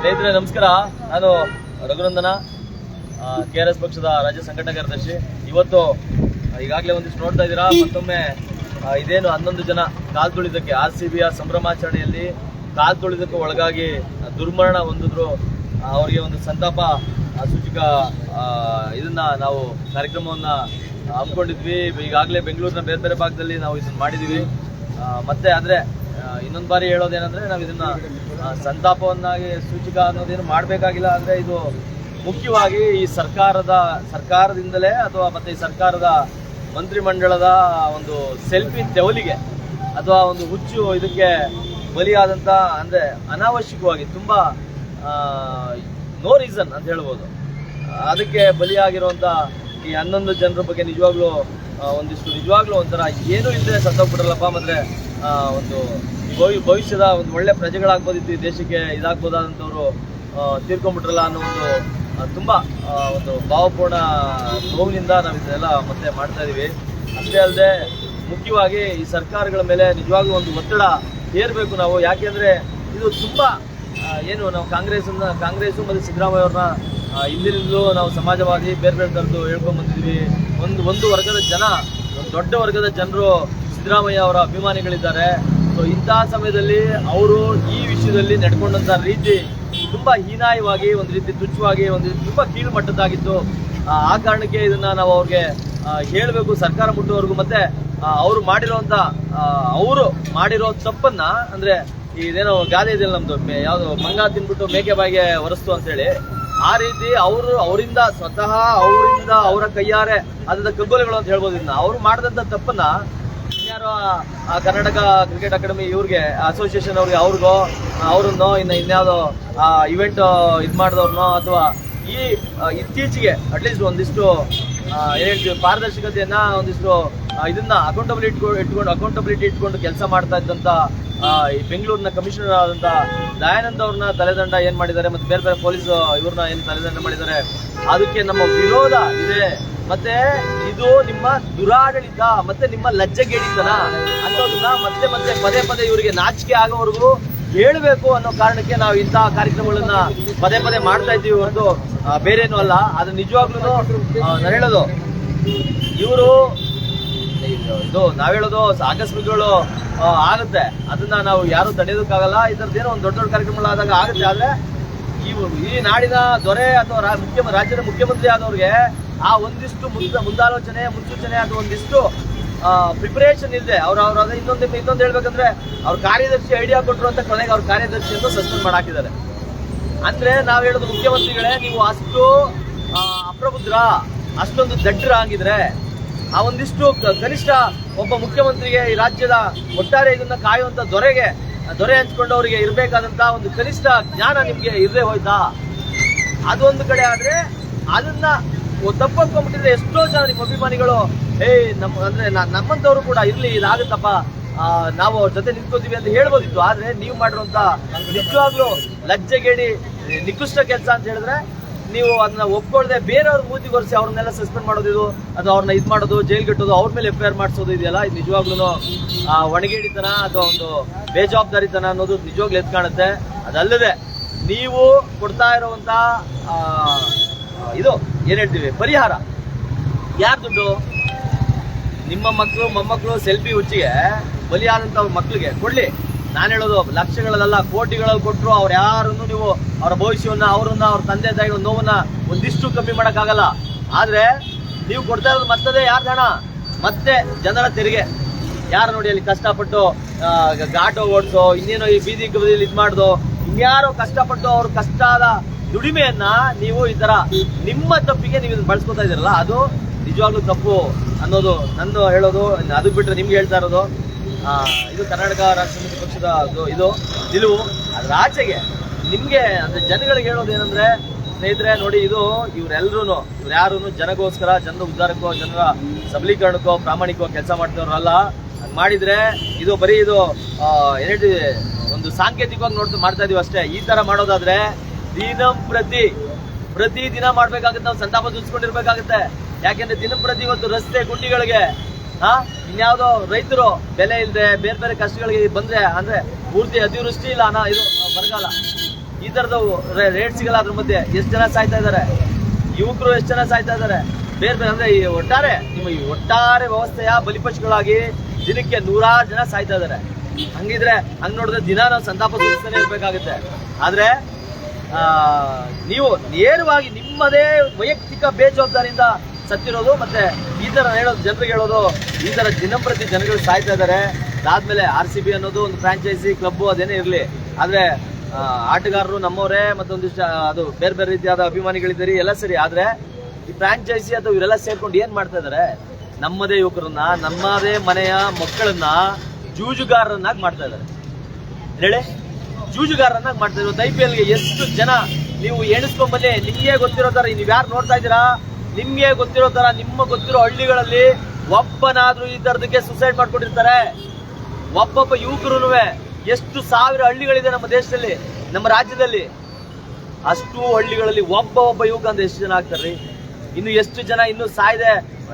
ಸ್ನೇಹಿತರೆ, ನಮಸ್ಕಾರ. ನಾನು ರಘುನಂದನ ಕೆ ಆರ್ ಎಸ್ ಪಕ್ಷದ ರಾಜ್ಯ ಸಂಘಟನಾ ಕಾರ್ಯದರ್ಶಿ. ಇವತ್ತು ಈಗಾಗಲೇ ಒಂದಿಷ್ಟು ನೋಡ್ತಾ ಇದ್ದೀರಾ, ಮತ್ತೊಮ್ಮೆ ಇದೇನು ಹನ್ನೊಂದು ಜನ ಕಾಲ್ ತುಳಿದಕ್ಕೆ, ಆರ್ ಸಿ ಬಿಯ ಸಂಭ್ರಮಾಚರಣೆಯಲ್ಲಿ ಕಾಲ್ ತುಳಿದಕ್ಕೆ ಒಳಗಾಗಿ ದುರ್ಮರಣ ಹೊಂದಿದ್ರು ಅವರಿಗೆ ಒಂದು ಸಂತಾಪ ಸೂಚಕ ಇದನ್ನ ನಾವು ಕಾರ್ಯಕ್ರಮವನ್ನ ಹಮ್ಮಿಕೊಂಡಿದ್ವಿ. ಈಗಾಗಲೇ ಬೆಂಗಳೂರಿನ ಬೇರೆ ಬೇರೆ ಭಾಗದಲ್ಲಿ ನಾವು ಇದನ್ನ ಮಾಡಿದೀವಿ. ಆ, ಮತ್ತೆ ಆದ್ರೆ ಇನ್ನೊಂದು ಬಾರಿ ಹೇಳೋದೇನಂದ್ರೆ ನಾವು ಇದನ್ನ ಸಂತಾಪವನ್ನಾಗಿ ಸೂಚಕ ಅನ್ನೋದೇನು ಮಾಡಬೇಕಾಗಿಲ್ಲ. ಅಂದ್ರೆ ಇದು ಮುಖ್ಯವಾಗಿ ಈ ಸರ್ಕಾರದ ಸರ್ಕಾರದಿಂದಲೇ ಅಥವಾ ಮತ್ತೆ ಈ ಸರ್ಕಾರದ ಮಂತ್ರಿಮಂಡಲದ ಒಂದು ಸೆಲ್ಫಿ ತೆವಲಿಗೆ ಅಥವಾ ಒಂದು ಹುಚ್ಚು ಇದಕ್ಕೆ ಬಲಿಯಾದಂತ ಅಂದ್ರೆ ಅನಾವಶ್ಯಕವಾಗಿ ತುಂಬಾ ನೋ ರೀಸನ್ ಅಂತ ಹೇಳ್ಬೋದು. ಅದಕ್ಕೆ ಬಲಿಯಾಗಿರುವಂಥ ಈ ಹನ್ನೊಂದು ಜನರ ಬಗ್ಗೆ ನಿಜವಾಗ್ಲೂ ಒಂದಿಷ್ಟು ನಿಜವಾಗ್ಲೂ ಒಂಥರ ಏನೂ ಇಲ್ಲದೆ ಸತ್ತೋಗ್ಬಿಟ್ರಲ್ಲಪ್ಪ ಮತ್ತೆ ಒಂದು ಭವಿ- ಭವಿಷ್ಯದ ಒಂದು ಒಳ್ಳೆ ಪ್ರಜೆಗಳಾಗ್ಬೋದಿತ್ತು ಈ ದೇಶಕ್ಕೆ, ಇದಾಗ್ಬೋದಾದಂಥವ್ರು ತೀರ್ಕೊಂಡ್ಬಿಟ್ರಲ್ಲ ಅನ್ನೋ ಒಂದು ತುಂಬ ಒಂದು ಭಾವಪೂರ್ಣ ನೋವಿನಿಂದ ನಾವು ಇದನ್ನೆಲ್ಲ ಮತ್ತೆ ಮಾಡ್ತಾ ಇದ್ದೀವಿ ಅಷ್ಟೇ ಅಲ್ಲದೆ ಮುಖ್ಯವಾಗಿ ಈ ಸರ್ಕಾರಗಳ ಮೇಲೆ ನಿಜವಾಗ್ಲೂ ಒಂದು ಒತ್ತಡ ಏರಬೇಕು ನಾವು. ಯಾಕೆಂದರೆ ಇದು ತುಂಬಾ ಏನು ನಾವು ಕಾಂಗ್ರೆಸ್ ಕಾಂಗ್ರೆಸ್ ಮತ್ತು ಸಿದ್ದರಾಮಯ್ಯ ಅವ್ರನ್ನ ಹಿಂದಿನಿಂದಲೂ ನಾವು ಸಮಾಜವಾದಿ ಬೇರೆ ಬೇರೆ ಥರದ್ದು ಹೇಳ್ಕೊಂಬಂದಿದ್ವಿ ಒಂದು ಒಂದು ವರ್ಗದ ಜನ ದೊಡ್ಡ ವರ್ಗದ ಜನರು ಸಿದ್ದರಾಮಯ್ಯ ಅವರ ಅಭಿಮಾನಿಗಳಿದ್ದಾರೆ. ಸೊ ಇಂತಹ ಸಮಯದಲ್ಲಿ ಅವರು ಈ ವಿಷಯದಲ್ಲಿ ನಡ್ಕೊಂಡಂಥ ರೀತಿ ತುಂಬಾ ಹೀನಾಯವಾಗಿ, ಒಂದು ರೀತಿ ತುಚ್ಛವಾಗಿ, ಒಂದು ರೀತಿ ತುಂಬಾ ಕೀಳುಮಟ್ಟದ್ದಾಗಿತ್ತು. ಆ ಕಾರಣಕ್ಕೆ ಇದನ್ನ ನಾವು ಅವ್ರಿಗೆ ಹೇಳಬೇಕು ಸರ್ಕಾರ ಮುಟ್ಟುವವರೆಗೂ. ಮತ್ತೆ ಅವರು ಮಾಡಿರೋಂತ ಅವರು ಮಾಡಿರೋ ತಪ್ಪನ್ನು, ಅಂದ್ರೆ ಇದೇನೋ ಗಾದೆ ಇದೆಯಲ್ಲ ನಮ್ದು ಯಾವ್ದು ಮಂಗ ತಿನ್ಬಿಟ್ಟು ಮೇಕೆ ಬಾಯಿಗೆ ಒರೆಸ್ತು ಅಂತ ಹೇಳಿ, ಆ ರೀತಿ ಅವರು ಅವರಿಂದ ಸ್ವತಃ ಅವರಿಂದ ಅವರ ಕೈಯಾರೆ ಅದರ ಕಗ್ಗೊಲೆಗಳು ಅಂತ ಹೇಳ್ಬೋದು ಇದನ್ನ ಅವ್ರು ಮಾಡಿದಂತ ತಪ್ಪನ್ನ ಇನ್ಯಾರೋ ಕರ್ನಾಟಕ ಕ್ರಿಕೆಟ್ ಅಕಾಡೆಮಿ ಇವ್ರಿಗೆ ಅಸೋಸಿಯೇಷನ್ ಅವ್ರಿಗೆ, ಅವ್ರಿಗೋ, ಅವ್ರನ್ನೋ, ಇನ್ನು ಇನ್ಯಾವುದೋ ಇವೆಂಟ್ ಇದು ಮಾಡಿದವ್ರನ್ನೋ ಅಥವಾ ಈ ಇತ್ತೀಚೆಗೆ ಅಟ್ಲೀಸ್ಟ್ ಒಂದಿಷ್ಟು ಹೇಳ್ತೀವಿ ಪಾರದರ್ಶಕತೆಯನ್ನ ಒಂದಿಷ್ಟು ಇದನ್ನ ಅಕೌಂಟಬಿಲಿಟಿ ಇಟ್ಕೊಂಡು ಇಟ್ಕೊಂಡು ಅಕೌಂಟಬಿಲಿಟಿ ಇಟ್ಕೊಂಡು ಕೆಲಸ ಮಾಡ್ತಾ ಇದ್ದಂತ ಈ ಬೆಂಗಳೂರಿನ ಕಮಿಷನರ್ ಆದಂತ ದಯಾನಂದ ಅವ್ರನ್ನ ತಲೆದಂಡ ಏನ್ ಮಾಡಿದ್ದಾರೆ ಮತ್ತೆ ಬೇರೆ ಬೇರೆ ಪೊಲೀಸ್ ಇವ್ರನ್ನ ಏನ್ ತಲೆದಂಡ ಮಾಡಿದ್ದಾರೆ, ಅದಕ್ಕೆ ನಮ್ಮ ವಿರೋಧ ಇದೆ. ಮತ್ತೆ ಇದು ನಿಮ್ಮ ದುರಾಡಳಿತ, ಮತ್ತೆ ನಿಮ್ಮ ಲಜ್ಜೆಗೇಡಿತನ ಅನ್ನೋದನ್ನ ಮತ್ತೆ ಮತ್ತೆ ಪದೇ ಪದೇ ಇವರಿಗೆ ನಾಚಿಕೆ ಆಗೋವರೆಗೂ ಹೇಳ್ಬೇಕು ಅನ್ನೋ ಕಾರಣಕ್ಕೆ ನಾವು ಇಂತಹ ಕಾರ್ಯಕ್ರಮಗಳನ್ನ ಪದೇ ಪದೇ ಮಾಡ್ತಾ ಇದ್ದೀವಿ ಹೊರತು ಬೇರೇನೂ ಅಲ್ಲ. ಅದು ನಿಜವಾಗ್ಲೂ ನಾನು ಹೇಳೋದು, ಇವರು, ಇದು ನಾವ್ ಹೇಳೋದು ಆಕಸ್ಮಿಕಗಳು ಆಗುತ್ತೆ. ಅದನ್ನ ನಾವು ಯಾರು ತಡೆಯೋದಕ್ಕಾಗಲ್ಲ. ಏನೋ ಒಂದು ದೊಡ್ಡ ದೊಡ್ಡ ಕಾರ್ಯಕ್ರಮಗಳಾದಾಗ ಆಗುತ್ತೆ. ಆದ್ರೆ ಈ ನಾಡಿನ ದೊರೆ ಅಥವಾ ಮುಖ್ಯ, ರಾಜ್ಯದ ಮುಖ್ಯಮಂತ್ರಿ ಆದವ್ರಿಗೆ ಆ ಒಂದಿಷ್ಟು ಮುಂದ, ಮುಂದಾಲೋಚನೆ, ಮುನ್ಸೂಚನೆ ಅಥವಾ ಒಂದಿಷ್ಟು ಪ್ರಿಪರೇಷನ್ ಇಲ್ಲದೆ ಅವ್ರ ಅವ್ರ ಇನ್ನೊಂದು ಇನ್ನೊಂದು ಹೇಳ್ಬೇಕಂದ್ರೆ ಅವ್ರ ಕಾರ್ಯದರ್ಶಿ ಐಡಿಯಾ ಕೊಟ್ಟರು ಅಂತ ಕೊನೆಗೆ ಅವ್ರ ಕಾರ್ಯದರ್ಶಿಯನ್ನು ಸಸ್ಪೆಂಡ್ ಮಾಡಾಕಿದ್ದಾರೆ. ಅಂದ್ರೆ ನಾವು ಹೇಳೋದು ಮುಖ್ಯಮಂತ್ರಿಗಳೇ, ನೀವು ಅಷ್ಟು ಅಪ್ರಬುದ್ರ, ಅಷ್ಟೊಂದು ದಡ್ಡ್ರ ಆಗಿದ್ರೆ ಆ ಒಂದಿಷ್ಟು ಕನಿಷ್ಠ ಒಬ್ಬ ಮುಖ್ಯಮಂತ್ರಿಗೆ ಈ ರಾಜ್ಯದ ಒಟ್ಟಾರೆ ಇದನ್ನ ಕಾಯುವಂತ ದೊರೆಗೆ, ದೊರೆ ದೊರೆ ಹಂಚ್ಕೊಂಡವರಿಗೆ ಇರಬೇಕಾದಂತ ಒಂದು ಕನಿಷ್ಠ ಜ್ಞಾನ ನಿಮ್ಗೆ ಇರದೆ ಹೋಯ್ತಾ? ಅದೊಂದು ಕಡೆ ಆದ್ರೆ ಅದನ್ನ ತಪ್ಪೊಪ್ಕೊಂಡ್ಬಿಟ್ಟಿದ್ರೆ ಎಷ್ಟೋ ಜನ ನಿಮ್ಮ ಅಭಿಮಾನಿಗಳು ಏಯ್ ನಮ್ಮ ಅಂದ್ರೆ ನಮ್ಮಂತವ್ರು ಕೂಡ ಇರ್ಲಿ ಇದಾಗುತ್ತಪ್ಪ ನಾವು ಅವ್ರ ಜೊತೆ ನಿಂತ್ಕೋತೀವಿ ಅಂತ ಹೇಳ್ಬೋದಿತ್ತು. ಆದ್ರೆ ನೀವು ಮಾಡಿರುವಂತ ನಿಜವಾಗ್ಲೂ ಲಜ್ಜೆಗೇಡಿ ನಿಕೃಷ್ಟ ಕೆಲಸ ಅಂತ ಹೇಳಿದ್ರೆ ನೀವು ಅದನ್ನ ಒಪ್ಕೊಳ್ದೆ ಬೇರೆಯವ್ರ ಮೂತಿ ಒರೆಸಿ ಅವ್ರನ್ನೆಲ್ಲ ಸಸ್ಪೆಂಡ್ ಮಾಡೋದು ಇದು, ಅದು ಅವ್ರನ್ನ ಇದು ಮಾಡೋದು ಜೈಲ್ ಕಟ್ಟೋದು, ಅವ್ರ ಮೇಲೆ ಎಫ್ ಐ ಆರ್ ಮಾಡಿಸೋದು ಇದೆಯಲ್ಲ, ಇದು ನಿಜವಾಗ್ಲೂ ಒಣಗೇಡಿತನ ಅಥವಾ ಒಂದು ಬೇಜವಾಬ್ದಾರಿತನ ಅನ್ನೋದು ನಿಜವಾಗ್ಲೂ ಎದ್ದು ಕಾಣುತ್ತೆ. ಅದಲ್ಲದೆ ನೀವು ಕೊಡ್ತಾ ಇರುವಂತ ಇದು ಏನ್ ಹೇಳ್ತೀವಿ, ಪರಿಹಾರ. ಯಾರ್ ದುಡ್ಡು? ನಿಮ್ಮ ಮಕ್ಕಳು, ಮೊಮ್ಮಕ್ಕಳು ಸೆಲ್ಫಿ ಹುಚ್ಚಿಗೆ ಬಲಿಯಾದಂಥ ಮಕ್ಕಳಿಗೆ ಕೊಡ್ಲಿ. ನಾನು ಹೇಳೋದು ಲಕ್ಷಗಳಲ್ಲ ಕೋಟಿಗಳಲ್ಲಿ ಕೊಟ್ಟರು ಅವ್ರು ಯಾರನ್ನು ನೀವು ಅವರ ಭವಿಷ್ಯವನ್ನು, ಅವರನ್ನ, ಅವ್ರ ತಂದೆ ತಾಯಿಗಳ ನೋವನ್ನು ಒಂದಿಷ್ಟು ಕಮ್ಮಿ ಮಾಡೋಕ್ಕಾಗಲ್ಲ. ಆದರೆ ನೀವು ಕೊಡ್ತಾ ಇರೋದು ಮತ್ತದೇ ಯಾರ್ದು ಹಣ ಮತ್ತೆ ಜನರ ತೆರಿಗೆ. ಯಾರು ನೋಡಿ ಅಲ್ಲಿ ಕಷ್ಟಪಟ್ಟು ಘಾಟೋ ಓಡಿಸೋ, ಇನ್ನೇನೋ ಈ ಬೀದಿ ಬದಿಯಲ್ಲಿ ಇದು ಮಾಡ್ದು, ಇನ್ಯಾರೋ ಕಷ್ಟಪಟ್ಟು ಅವ್ರ ಕಷ್ಟದ ದುಡಿಮೆಯನ್ನ ನೀವು ಈ ತರ ನಿಮ್ಮ ತಪ್ಪಿಗೆ ನೀವು ಇದನ್ನ ಬಳಸ್ಕೊತಾ ಇದೀರಲ್ಲ ಅದು ನಿಜವಾಗ್ಲೂ ತಪ್ಪು ಅನ್ನೋದು ನಂದು ಹೇಳೋದು ಅದು ಬಿಟ್ಟರೆ ನಿಮ್ಗೆ ಹೇಳ್ತಾ ಇರೋದು. ಇದು ಕರ್ನಾಟಕ ರಾಷ್ಟ್ರ ಸಮಿತಿ ಪಕ್ಷದ ಇದು- ನಿಲುವು. ಅದ್ರ ಆಚೆಗೆ ನಿಮ್ಗೆ, ಅಂದ್ರೆ ಜನಗಳಿಗೆ ಹೇಳೋದು ಏನಂದ್ರೆ, ಸ್ನೇಹಿತರೆ ನೋಡಿ, ಇದು ಇವರೆಲ್ಲರೂ ಇವ್ರು ಯಾರೂ ಜನಗೋಸ್ಕರ, ಜನರ ಉದ್ಧಾರಕ್ಕೋ, ಜನರ ಸಬಲೀಕರಣಕ್ಕೋ ಪ್ರಾಮಾಣಿಕವೋ ಕೆಲಸ ಮಾಡ್ತವ್ರಲ್ಲ ಅದು ಮಾಡಿದ್ರೆ ಇದು ಬರೀ ಇದು ಏನ್ ಒಂದು ಸಾಂಕೇತಿಕವಾಗಿ ನೋಡ್ತಾ ಮಾಡ್ತಾ ಇದೀವಿ ಅಷ್ಟೇ. ಈ ತರ ಮಾಡೋದಾದ್ರೆ ದಿನಂ ಪ್ರತಿ ದಿನ ಮಾಡ್ಬೇಕಾಗುತ್ತೆ, ನಾವು ಸಂತಾಪ ಸೂಚಿಸ್ಕೊಂಡಿರ್ಬೇಕಾಗುತ್ತೆ ಯಾಕೆಂದ್ರೆ ದಿನಂಪ್ರತಿ ಇವತ್ತು ರಸ್ತೆ ಗುಂಡಿಗಳಿಗೆ, ಹಾ, ಇನ್ಯಾವುದೋ ರೈತರು ಬೆಲೆ ಇಲ್ಲದೆ ಬೇರೆ ಬೇರೆ ಕಷ್ಟಗಳಿಗೆ ಬಂದ್ರೆ, ಅಂದ್ರೆ ಪೂರ್ತಿ ಅತಿವೃಷ್ಟಿ ಇಲ್ಲ ಅನ್ನ ಇದು, ಬರಗಾಲ. ಈ ತರದ ರೇಟ್ ಸಿಗಲ್ಲ ಅದ್ರ ಮಧ್ಯೆ ಎಷ್ಟು ಜನ ಸಾಯ್ತಾ ಇದ್ದಾರೆ? ಯುವಕರು ಎಷ್ಟು ಜನ ಸಾಯ್ತಾ ಇದ್ದಾರೆ? ಬೇರೆ ಬೇರೆ, ಅಂದ್ರೆ ಈ ಒಟ್ಟಾರೆ, ನಿಮ್ಮ ಈ ಒಟ್ಟಾರೆ ವ್ಯವಸ್ಥೆಯ ಬಲಿಪಶುಗಳಾಗಿ ದಿನಕ್ಕೆ ನೂರಾರು ಜನ ಸಾಯ್ತಾ ಇದ್ದಾರೆ. ಹಂಗಿದ್ರೆ ಹಂಗ್ ನೋಡಿದ್ರೆ ದಿನ ನಾವು ಸಂತಾಪ ಸೂಚಿಸ್ತಾನೆ ಇರ್ಬೇಕಾಗುತ್ತೆ. ಆದ್ರೆ ನೀವು ನೇರವಾಗಿ ನಿಮ್ಮದೇ ವೈಯಕ್ತಿಕ ಬೇಜವಾಬ್ದಾರಿಯಿಂದ ಸತ್ತಿರೋದು ಮತ್ತೆ ಈ ತರ ಹೇಳೋದು, ಜನರಿಗೆ ಹೇಳೋದು, ಈ ತರ ದಿನಂಪ್ರತಿ ಜನಗಳು ಸಾಯ್ತಾ ಇದ್ದಾರೆ ಅದಾದ್ಮೇಲೆ ಆರ್ ಸಿ ಬಿ ಅನ್ನೋದು ಒಂದು ಫ್ರಾಂಚೈಸಿ ಕ್ಲಬ್ ಅದೇನೇ ಇರಲಿ. ಆದ್ರೆ ಆಟಗಾರರು ನಮ್ಮವರೇ ಮತ್ತೊಂದಿಷ್ಟು ಅದು ಬೇರೆ ಬೇರೆ ರೀತಿಯಾದ ಅಭಿಮಾನಿಗಳಿದ್ದೀರಿ, ಎಲ್ಲ ಸರಿ. ಆದ್ರೆ, ಈ ಫ್ರಾಂಚೈಸಿ ಅಥವಾ ಇವರೆಲ್ಲ ಸೇರ್ಕೊಂಡು ಏನು ಮಾಡ್ತಾ ಇದ್ದಾರೆ ನಮ್ಮದೇ ಯುವಕರನ್ನ, ನಮ್ಮದೇ ಮನೆಯ ಮಕ್ಕಳನ್ನ ಜೂಜುಗಾರರನ್ನಾಗಿ ಮಾಡ್ತಾ ಇದ್ದಾರೆ ಹೇಳಿ? ಜೂಜುಗಾರರನ್ನಾಗಿ ಮಾಡ್ತಾ ಇದ್ದಾರೆ. ಐ ಪಿ ಎಲ್ಗೆ ಎಷ್ಟು ಜನ ನೀವು ಎಣಿಸ್ಕೊಂಬಲ್ಲಿ ನಿಮ್ಗೆ ಗೊತ್ತಿರೋ ಥರ ನೀವು ಯಾರು ನೋಡ್ತಾ ಇದ್ದೀರಾ? ನಿಮ್ಗೆ ಗೊತ್ತಿರೋ ತರ, ನಿಮ್ಮ ಗೊತ್ತಿರೋ ಹಳ್ಳಿಗಳಲ್ಲಿ ಒಬ್ಬನಾದ್ರೂ ಈ ತರದಕ್ಕೆ ಸುಸೈಡ್ ಮಾಡ್ಕೊಂಡಿರ್ತಾರೆ. ಒಬ್ಬೊಬ್ಬ ಯುವಕರು ಎಷ್ಟು ಸಾವಿರ ಹಳ್ಳಿಗಳಿದೆ ನಮ್ಮ ದೇಶದಲ್ಲಿ, ನಮ್ಮ ರಾಜ್ಯದಲ್ಲಿ. ಅಷ್ಟು ಹಳ್ಳಿಗಳಲ್ಲಿ ಒಬ್ಬ ಒಬ್ಬ ಯುವಕ ಅಂದ್ರೆ ಎಷ್ಟು ಜನ ಆಗ್ತಾರ್ರಿ ಇನ್ನು ಎಷ್ಟು ಜನ ಇನ್ನು ಸಾಯ್ದೆ?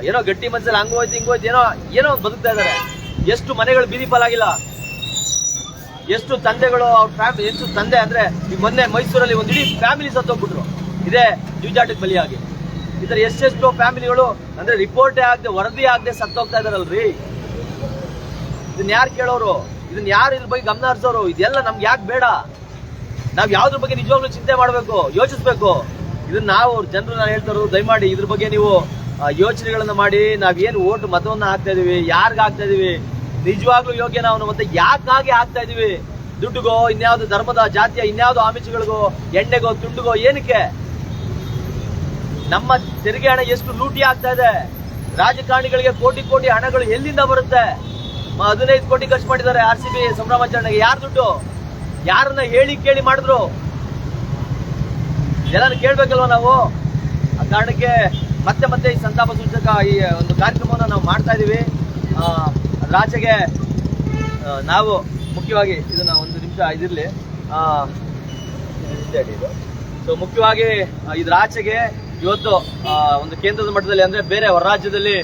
ಏನೋ ಗಟ್ಟಿ ಮನ್ಸಲ್ಲಿ ಹಂಗೋಯ್ತು ಹಿಂಗೋಯ್ತು ಏನೋ ಏನೋ ಬದುಕ್ತಾ ಇದಾರೆ ಎಷ್ಟು ಮನೆಗಳು ಬೀದಿ ಪಾಲಾಗಿಲ್ಲ. ಎಷ್ಟು ತಂದೆಗಳು ಅವ್ರ ಫ್ಯಾಮಿಲಿ ಎಷ್ಟು ತಂದೆ ಅಂದ್ರೆ ಈ ಮೊನ್ನೆ ಮೈಸೂರಲ್ಲಿ ಒಂದು ಇಡೀ ಫ್ಯಾಮಿಲಿ ಸತ್ತೋಗ್ಬಿಟ್ರು. ಇದೇ ಜೂಜಾಟಕ್ಕೆ ಬಲಿಯಾಗಿ. ಈ ಥರ ಎಷ್ಟೆಷ್ಟು ಫ್ಯಾಮಿಲಿಗಳು, ಅಂದ್ರೆ ರಿಪೋರ್ಟೇ ಆಗದೆ, ವರದಿ ಆಗದೆ ಸತ್ತೋಗ್ತಾ ಇದಾರಲ್ರಿ? ಇದನ್ನ ಯಾರು ಕೇಳೋರು? ಇದನ್ನ ಯಾರು ಇದ್ರ ಬಗ್ಗೆ ಗಮನ ಹರಿಸೋರು? ಇದೆಲ್ಲ ನಮ್ಗೆ ಯಾಕೆ ಬೇಡ? ನಾವ್ ಯಾವ್ದ್ರ ಬಗ್ಗೆ ನಿಜವಾಗ್ಲೂ ಚಿಂತೆ ಮಾಡ್ಬೇಕು, ಯೋಚಿಸ್ಬೇಕು. ಇದನ್ನ ನಾವು ಜನರು ನಾನು ಹೇಳ್ತಾ ಇರೋದು, ದಯಮಾಡಿ ಇದ್ರ ಬಗ್ಗೆ ನೀವು ಯೋಚನೆಗಳನ್ನ ಮಾಡಿ, ನಾವ್ ಏನು ಓಟ್ ಮತವನ್ನ ಹಾಕ್ತಾ ಇದೀವಿ, ಯಾರ್ಗ್ ಹಾಕ್ತಾ ಇದೀವಿ, ನಿಜವಾಗ್ಲೂ ಯೋಗ್ಯ ನಾವು ಮತ್ತೆ ಯಾಕಾಗಿ ಹಾಕ್ತಾ ಇದೀವಿ? ದುಡ್ಡುಗೋ, ಇನ್ಯಾವ್ದು ಧರ್ಮದ ಜಾತಿಯ, ಇನ್ಯಾವ್ದು ಆಮಿಷಗಳಿಗೋ, ಎಣ್ಣೆಗೋ, ತುಂಡುಗೋ, ಏನಕ್ಕೆ? ನಮ್ಮ ತೆರಿಗೆ ಹಣ ಎಷ್ಟು ಲೂಟಿ ಆಗ್ತಾ ಇದೆ? ರಾಜಕಾರಣಿಗಳಿಗೆ ಕೋಟಿ ಕೋಟಿ ಹಣಗಳು ಎಲ್ಲಿಂದ ಬರುತ್ತೆ? ಹದಿನೈದು ಕೋಟಿ ಖರ್ಚು ಮಾಡಿದ್ದಾರೆ ಆರ್ ಸಿ ಬಿ, ಸಂಭ್ರಮಾಚರಣೆಗೆ. ಯಾರು ದುಡ್ಡು? ಯಾರನ್ನ ಹೇಳಿ ಕೇಳಿ ಮಾಡಿದ್ರು? ಎಲ್ಲಾನು ಕೇಳ್ಬೇಕಲ್ವ ನಾವು? ಆ ಕಾರಣಕ್ಕೆ ಮತ್ತೆ ಮತ್ತೆ ಈ ಸಂತಾಪ ಸೂಚಕ ಈ ಒಂದು ಕಾರ್ಯಕ್ರಮವನ್ನು ನಾವು ಮಾಡ್ತಾ ಇದೀವಿ. ಆಚೆಗೆ ನಾವು ಮುಖ್ಯವಾಗಿ ಇದನ್ನ ಒಂದು ನಿಮಿಷ ಇದಿರಲಿ. ಸೊ ಮುಖ್ಯವಾಗಿ ಇದ್ರ ಆಚೆಗೆ ಇವತ್ತು ಒಂದು ಕೇಂದ್ರದ ಮಟ್ಟದಲ್ಲಿ ಅಂದ್ರೆ ಬೇರೆ ಹೊರ ರಾಜ್ಯದಲ್ಲಿ,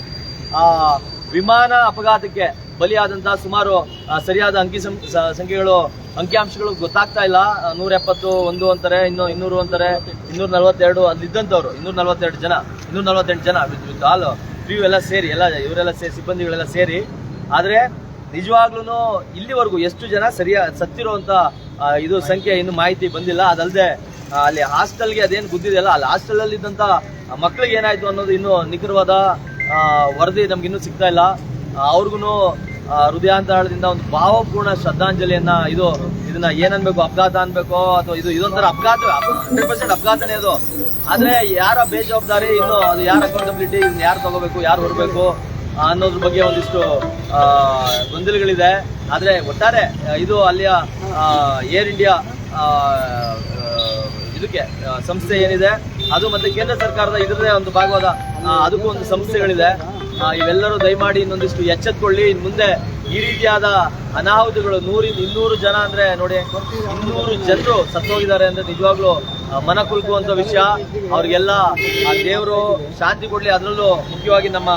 ಆ, ವಿಮಾನ ಅಪಘಾತಕ್ಕೆ ಬಲಿಯಾದಂತಹ ಸುಮಾರು ಸರಿಯಾದ ಅಂಕಿ ಸಂಖ್ಯೆಗಳು, ಅಂಕಿಅಂಶಗಳು ಗೊತ್ತಾಗ್ತಾ ಇಲ್ಲ. ನೂರ ಎಪ್ಪತ್ತು ಒಂದು ಅಂತಾರೆ, ಇನ್ನು ಇನ್ನೂರು ಅಂತಾರೆ, ಇನ್ನೂರ ನಲವತ್ತೆರಡು ಅಲ್ಲಿದ್ದಂಥವ್ರು ಇನ್ನೂರ ನಲವತ್ತೆರಡು ಜನ, ಇನ್ನೂರ ನಲವತ್ತೆಂಟು ಜನ ವಿತ್ ಆಲ್ ಕ್ರೀವ್ ಎಲ್ಲ ಸೇರಿ, ಎಲ್ಲ ಇವರೆಲ್ಲ ಸೇರಿ, ಸಿಬ್ಬಂದಿಗಳೆಲ್ಲ ಸೇರಿ. ಆದ್ರೆ ನಿಜವಾಗ್ಲೂ ಇಲ್ಲಿವರೆಗೂ ಎಷ್ಟು ಜನ ಸರಿಯಾ, ಸತ್ತಿರುವಂತ ಇದು ಸಂಖ್ಯೆ ಇನ್ನು ಮಾಹಿತಿ ಬಂದಿಲ್ಲ. ಅದಲ್ಲದೆ ಅಲ್ಲಿ ಹಾಸ್ಟೆಲ್ಗೆ ಅದೇನು ಗುದ್ದಿದೆಯಲ್ಲ ಅಲ್ಲಿ ಹಾಸ್ಟೆಲ್ ಅಲ್ಲಿ ಇದ್ದಂತ ಮಕ್ಕಳಿಗೆ ಏನಾಯ್ತು ಅನ್ನೋದು ಇನ್ನು ನಿಖರವಾದ ವರದಿ ನಮ್ಗೆ ಇನ್ನೂ ಸಿಗ್ತಾ ಇಲ್ಲ. ಅವ್ರಿಗೂ ಹೃದಯಾಂತರಾಳದಿಂದ ಒಂದು ಭಾವಪೂರ್ಣ ಶ್ರದ್ಧಾಂಜಲಿಯನ್ನ ಇದು, ಇದನ್ನ ಏನನ್ಬೇಕು, ಅಪಘಾತ ಅನ್ಬೇಕು, ಅಥವಾ ಇದು ಇದೊಂಥರ ಅಪಘಾತ, ಹಂಡ್ರೆಡ್ ಪರ್ಸೆಂಟ್ ಅಪಘಾತನೇ ಅದು. ಆದ್ರೆ ಯಾರ ಬೇಜವಾಬ್ದಾರಿ, ಇನ್ನು ಅದು ಯಾರ ಅಕೌಂಟಬಿಲಿಟಿ ಇದನ್ನ ಯಾರು ತಗೋಬೇಕು, ಯಾರು ಹೊರಬೇಕು ಅನ್ನೋದ್ರ ಬಗ್ಗೆ ಒಂದಿಷ್ಟು ಗೊಂದಲಗಳಿದೆ. ಆದ್ರೆ ಒಟ್ಟಾರೆ ಇದು ಅಲ್ಲಿಯ ಏರ್ ಇಂಡಿಯಾ ಇದಕ್ಕೆ ಸಂಸ್ಥೆ ಏನಿದೆ, ಅದು ಮತ್ತೆ ಕೇಂದ್ರ ಸರ್ಕಾರದ ಇದರದೇ ಒಂದು ಭಾಗವಾದ ಅದಕ್ಕೂ ಒಂದು ಸಂಸ್ಥೆಗಳಿದೆ. ಇವೆಲ್ಲರೂ ದಯಮಾಡಿ ಇನ್ನೊಂದಿಷ್ಟು ಎಚ್ಚೆತ್ಕೊಳ್ಳಿ. ಇನ್ ಮುಂದೆ ಈ ರೀತಿಯಾದ ಅನಾಹುತಗಳು ನೂರಿಂದ ಇನ್ನೂರು ಜನ ಅಂದ್ರೆ ನೋಡಿ, ಇನ್ನೂರು ಜನರು ಸತ್ತೋಗಿದ್ದಾರೆ ಅಂದ್ರೆ ನಿಜವಾಗ್ಲೂ ಮನ ಕುಲ್ಕುವಂತ ವಿಷಯ. ಅವ್ರಿಗೆಲ್ಲ, ಆ, ದೇವರು ಶಾಂತಿ ಕೊಡ್ಲಿ. ಅದರಲ್ಲೂ ಮುಖ್ಯವಾಗಿ ನಮ್ಮ